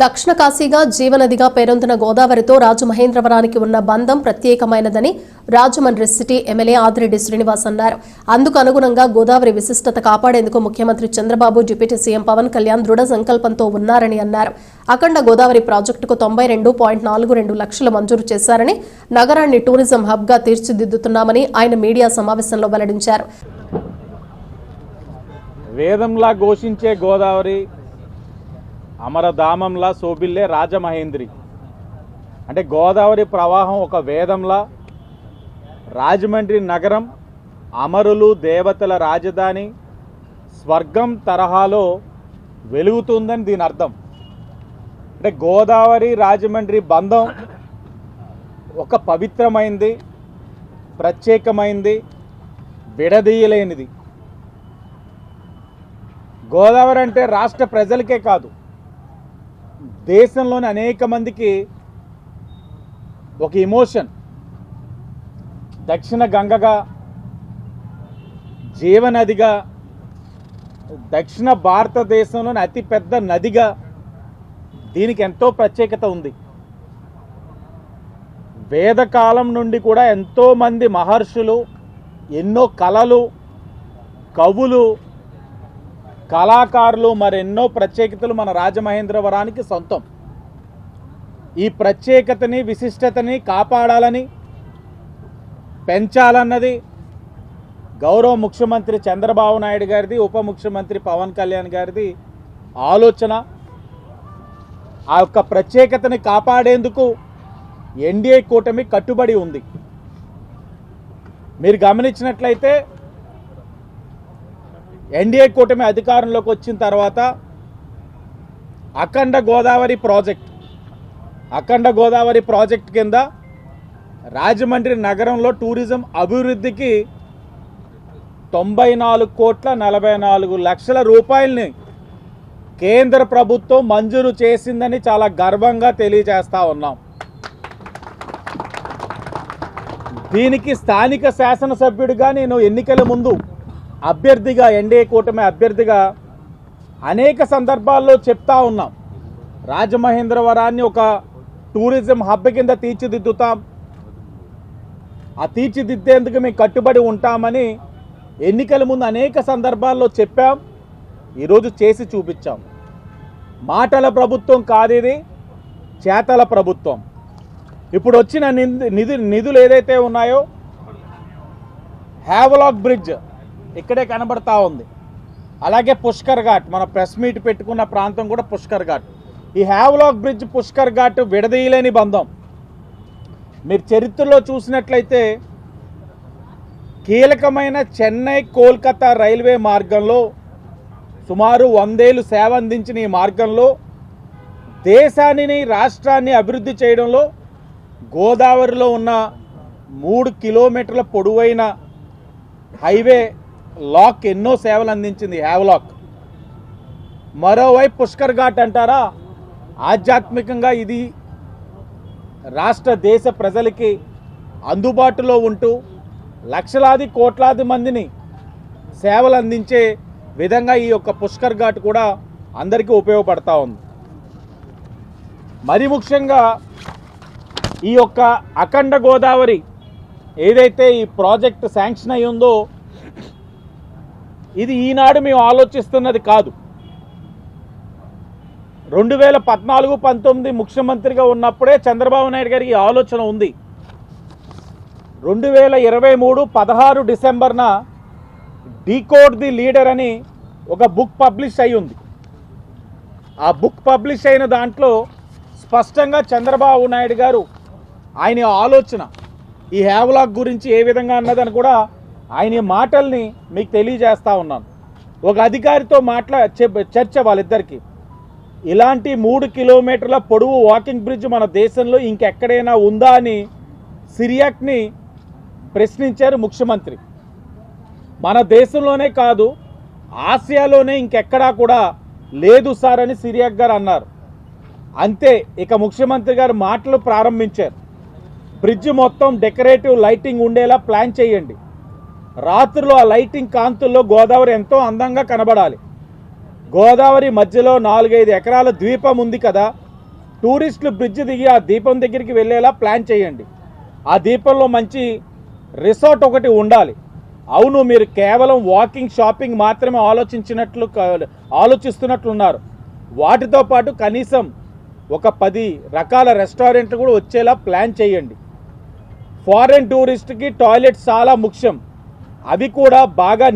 దక్షిణ కాశీగా జీవనదిగా పేరొందిన గోదావరితో రాజమహేంద్రవరానికి ఉన్న బంధం ప్రత్యేకమైనదని రాజమండ్రి సిటీ ఎమ్మెల్యే ఆదిరెడ్డి శ్రీనివాస్ అన్నారు. అందుకు అనుగుణంగా గోదావరి విశిష్టత కాపాడేందుకు ముఖ్యమంత్రి చంద్రబాబు డిప్యూటీ సీఎం పవన్ కళ్యాణ్ దృఢ సంకల్పంతో ఉన్నారని అన్నారు. అఖండ గోదావరి ప్రాజెక్టుకు తొంభై రెండు పాయింట్ నాలుగు రెండు లక్షలు మంజూరు చేశారని నగరాన్ని టూరిజం హబ్గా తీర్చిదిద్దుతున్నామని ఆయన మీడియా సమావేశంలో వెల్లడించారు. వేదంలా ఘోషించే గోదావరి అమరధామంలా శోభిల్లే రాజమహేంద్రి. అంటే గోదావరి ప్రవాహం ఒక వేదంలా రాజమండ్రి నగరం అమరులు దేవతల రాజధాని స్వర్గం తరహాలో వెలుగుతుందని దీని అర్థం. అంటే గోదావరి రాజమండ్రి బంధం ఒక పవిత్రమైంది ప్రత్యేకమైంది విడదీయలేనిది. గోదావరి అంటే రాష్ట్ర ప్రజలకే కాదు. దేశంలోని అనేక మందికి ఒక ఇమోషన్ దక్షిణ గంగగా జీవనదిగా దక్షిణ భారతదేశంలోని అతిపెద్ద నదిగా దీనికి ఎంతో ప్రత్యేకత ఉంది. వేదకాలం నుండి కూడా ఎంతోమంది మహర్షులు ఎన్నో కళలు కవులు కళాకారులు మరెన్నో ప్రత్యేకతలు మన రాజమహేంద్రవరానికి సొంతం. ఈ ప్రత్యేకతని విశిష్టతని కాపాడాలని పెంచాలన్నది గౌరవ ముఖ్యమంత్రి చంద్రబాబు నాయుడు గారిది ఉప ముఖ్యమంత్రి పవన్ కళ్యాణ్ గారిది ఆలోచన. ఆ యొక్క ప్రత్యేకతని కాపాడేందుకు ఎన్డీఏ కూటమి కట్టుబడి ఉంది. మీరు గమనించినట్లయితే ఎన్డీఏ కూటమి అధికారంలోకి వచ్చిన తర్వాత అఖండ గోదావరి ప్రాజెక్ట్ అఖండ గోదావరి ప్రాజెక్ట్ కింద రాజమండ్రి నగరంలో టూరిజం అభివృద్ధికి తొంభై నాలుగు కోట్ల నలభై నాలుగు లక్షల రూపాయలని కేంద్ర ప్రభుత్వం మంజూరు చేసిందని చాలా గర్వంగా తెలియజేస్తూ ఉన్నాం. దీనికి స్థానిక శాసనసభ్యుడిగా నేను ఎన్నికల ముందు అభ్యర్థిగా ఎన్డీఏ కూటమి అభ్యర్థిగా అనేక సందర్భాల్లో చెప్తా ఉన్నాం. రాజమహేంద్రవరాన్ని ఒక టూరిజం హబ్ కింద తీర్చిదిద్దుతాం. ఆ తీర్చిదిద్దేందుకు మేము కట్టుబడి ఉంటామని ఎన్నికల ముందు అనేక సందర్భాల్లో చెప్పాం. ఈరోజు చేసి చూపించాం. మాటల ప్రభుత్వం కాదేది? చేతల ప్రభుత్వం. ఇప్పుడు వచ్చిన నిధు నిధులు ఏదైతే ఉన్నాయో హ్యావలాక్ బ్రిడ్జ్ ఇక్కడే కనబడతా ఉంది. అలాగే పుష్కర్ ఘాట్ మన ప్రెస్ మీట్ పెట్టుకున్న ప్రాంతం కూడా పుష్కర్ ఘాట్. ఈ హ్యావ్లాక్ బ్రిడ్జ్ పుష్కర్ ఘాట్ విడదీయలేని బంధం. మీరు చరిత్రలో చూసినట్లయితే కీలకమైన చెన్నై కోల్కతా రైల్వే మార్గంలో సుమారు వందేళ్ళు సేవ అందించిన ఈ మార్గంలో దేశాన్ని రాష్ట్రాన్ని అభివృద్ధి చేయడంలో గోదావరిలో ఉన్న మూడు కిలోమీటర్ల పొడవైన హైవే లాక్ ఎన్నో సేవలు అందించింది హ్యావ్లాక్ మరోవైపు పుష్కర్ ఘాట్ అంటారా? ఆధ్యాత్మికంగా ఇది రాష్ట్ర దేశ ప్రజలకి అందుబాటులో ఉంటూ లక్షలాది కోట్లాది మందిని సేవలు అందించే విధంగా ఈ యొక్క పుష్కర్ ఘాట్ కూడా అందరికీ ఉపయోగపడతా ఉంది. మరి ముఖ్యంగా ఈ యొక్క అఖండ గోదావరి ఏదైతే ఈ ప్రాజెక్ట్ శాంక్షన్ అయి ఉందో ఇది ఈనాడు మేము ఆలోచిస్తున్నది కాదు. రెండు వేల పద్నాలుగు పంతొమ్మిది ముఖ్యమంత్రిగా ఉన్నప్పుడే చంద్రబాబు నాయుడు గారికి ఆలోచన ఉంది. రెండు వేల ఇరవై మూడు పదహారు డిసెంబర్న డీకోడ్ ది లీడర్ అని ఒక బుక్ పబ్లిష్ అయి ఉంది. ఆ బుక్ పబ్లిష్ అయిన దాంట్లో స్పష్టంగా చంద్రబాబు నాయుడు గారు ఆయన ఆలోచన ఈ హ్యావ్లాక్ గురించి ఏ విధంగా అన్నదని కూడా ఆయన మాటల్ని మీకు తెలియజేస్తా ఉన్నాను. ఒక అధికారితో మాట్లా చెప్- చర్చ వాళ్ళిద్దరికి. ఇలాంటి మూడు కిలోమీటర్ల పొడవు వాకింగ్ బ్రిడ్జ్ మన దేశంలో ఇంకెక్కడైనా ఉందా అని సిరియాక్ని ప్రశ్నించారు ముఖ్యమంత్రి. మన దేశంలోనే కాదు ఆసియాలోనే ఇంకెక్కడా కూడా లేదు సార్ అని సిరియాక్ గారు అన్నారు. అంతే ఇక ముఖ్యమంత్రి గారు మాటలు ప్రారంభించారు. బ్రిడ్జ్ మొత్తం డెకరేటివ్ లైటింగ్ ఉండేలా ప్లాన్ చేయండి. రాత్రిలో ఆ లైటింగ్ కాంతుల్లో గోదావరి ఎంతో అందంగా కనబడాలి. గోదావరి మధ్యలో నాలుగైదు ఎకరాల ద్వీపం ఉంది కదా టూరిస్టులు బ్రిడ్జ్ దిగి ఆ దీపం దగ్గరికి వెళ్ళేలా ప్లాన్ చేయండి. ఆ దీపంలో మంచి రిసార్ట్ ఒకటి ఉండాలి. అవును మీరు కేవలం వాకింగ్ షాపింగ్ మాత్రమే ఆలోచించినట్లు ఆలోచిస్తున్నట్లున్నారు. వాటితో పాటు కనీసం ఒక పది రకాల రెస్టారెంట్లు కూడా వచ్చేలా ప్లాన్ చేయండి. ఫారెన్ టూరిస్ట్కి టాయిలెట్ చాలా ముఖ్యం. అవి కూడా బాగా